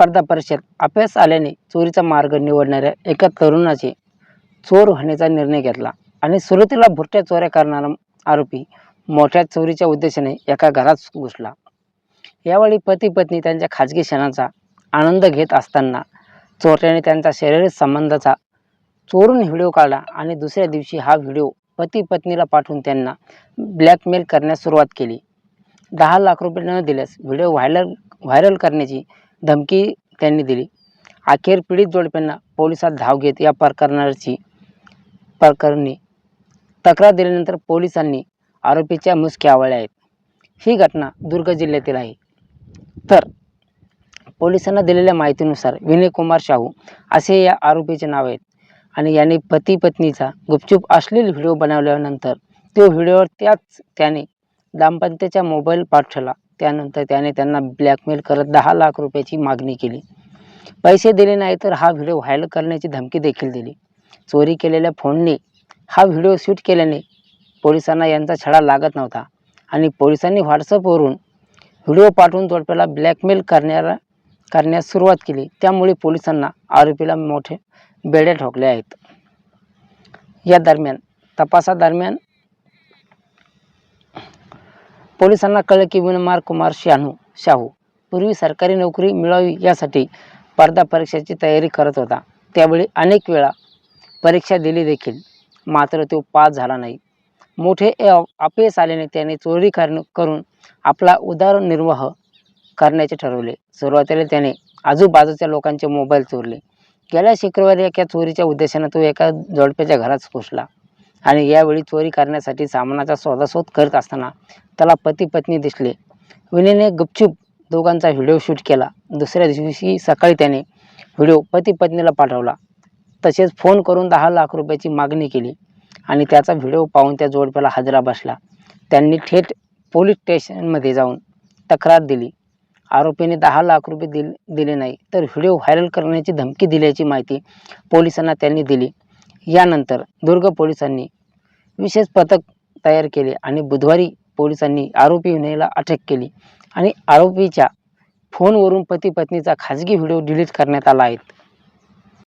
स्पर्धा परीक्षेत अपयश आल्याने चोरीचा मार्ग निवडणाऱ्या एका तरुणाचे चोर होण्याचा निर्णय घेतला आणि सुरुवातीला भुरट्या चोऱ्या करणारा आरोपी मोठ्या चोरीच्या उद्देशाने एका घरात घुसला. यावेळी पती पत्नी त्यांच्या खाजगी क्षणाचा आनंद घेत असताना चोरट्याने त्यांचा शारीरिक संबंधाचा चोरून व्हिडिओ काढला आणि दुसऱ्या दिवशी हा व्हिडिओ पती पत्नीला पाठवून त्यांना ब्लॅकमेल करण्यास सुरुवात केली. दहा लाख रुपये न दिल्यास व्हिडिओ व्हायरल व्हायरल करण्याची धमकी त्यांनी दिली. अखेर पीडित जोडप्यांना पोलिसात धाव घेत या प्रकरणाची प्रकरणी तक्रार दिल्यानंतर पोलिसांनी आरोपीच्या मुसक्या आवळल्या आहेत. ही घटना दुर्ग जिल्ह्यातील आहे. तर पोलिसांना दिलेल्या माहितीनुसार विनय कुमार शाहू असे या आरोपीचे नाव आहेत आणि याने पती पत्नीचा गुपचूप अश्लील व्हिडिओ बनवल्यानंतर तो व्हिडिओवर त्याच त्याने दाम्पत्याच्या मोबाईल पाठवला. त्यानंतर त्याने त्यांना ब्लॅकमेल करत दहा लाख रुपयाची मागणी केली. पैसे दिले नाही तर हा व्हिडिओ व्हायरल करण्याची धमकी देखील दिली. चोरी केलेल्या फोनने हा व्हिडिओ शूट केल्याने पोलिसांना यांचा छडा लागत नव्हता आणि पोलिसांनी व्हॉट्सअपवरून व्हिडिओ पाठवून जोडप्याला ब्लॅकमेल करण्याला करण्यास सुरुवात केली. त्यामुळे पोलिसांना आरोपीला मोठे बेड्या ठोकले आहेत. या दरम्यान तपासादरम्यान पोलिसांना कळलं की विनमार कुमार शानू शाहू पूर्वी सरकारी नोकरी मिळावी यासाठी स्पर्धा परीक्षेची तयारी करत होता. त्यावेळी अनेक वेळा परीक्षा दिली देखील. मात्र तो पास झाला नाही. मोठे अपयश आल्याने त्याने चोरी करण करून आपला उदरनिर्वाह करण्याचे ठरवले. सुरुवातीला त्याने आजूबाजूच्या लोकांचे मोबाईल चोरले. गेल्या शुक्रवारी एका चोरीच्या उद्देशाने तो एका जोडप्याच्या घरात घुसला. आणि यावेळी चोरी करण्यासाठी सामानाचा शोधाशोध करत असताना त्याला पती पत्नी दिसले. विनीने गुपचूप दोघांचा व्हिडिओ शूट केला. दुसऱ्या दिवशी सकाळी त्याने व्हिडिओ पती पत्नीला पाठवला. तसेच फोन करून दहा लाख रुपयाची मागणी केली आणि त्याचा व्हिडिओ पाहून त्या जोडप्याला हजरा बसला. त्यांनी थेट पोलीस स्टेशनमध्ये जाऊन तक्रार दिली. आरोपीने दहा लाख रुपये दिल दिले नाही तर व्हिडिओ व्हायरल करण्याची धमकी दिल्याची माहिती पोलिसांना त्यांनी दिली. यानंतर दुर्ग पोलिसांनी विशेष पथक तयार केले आणि बुधवारी पोलिसांनी आरोपी विनयला अटक केली. आणि आरोपीच्या फोनवरून पती पत्नीचा खाजगी व्हिडिओ डिलीट करण्यात आला आहे.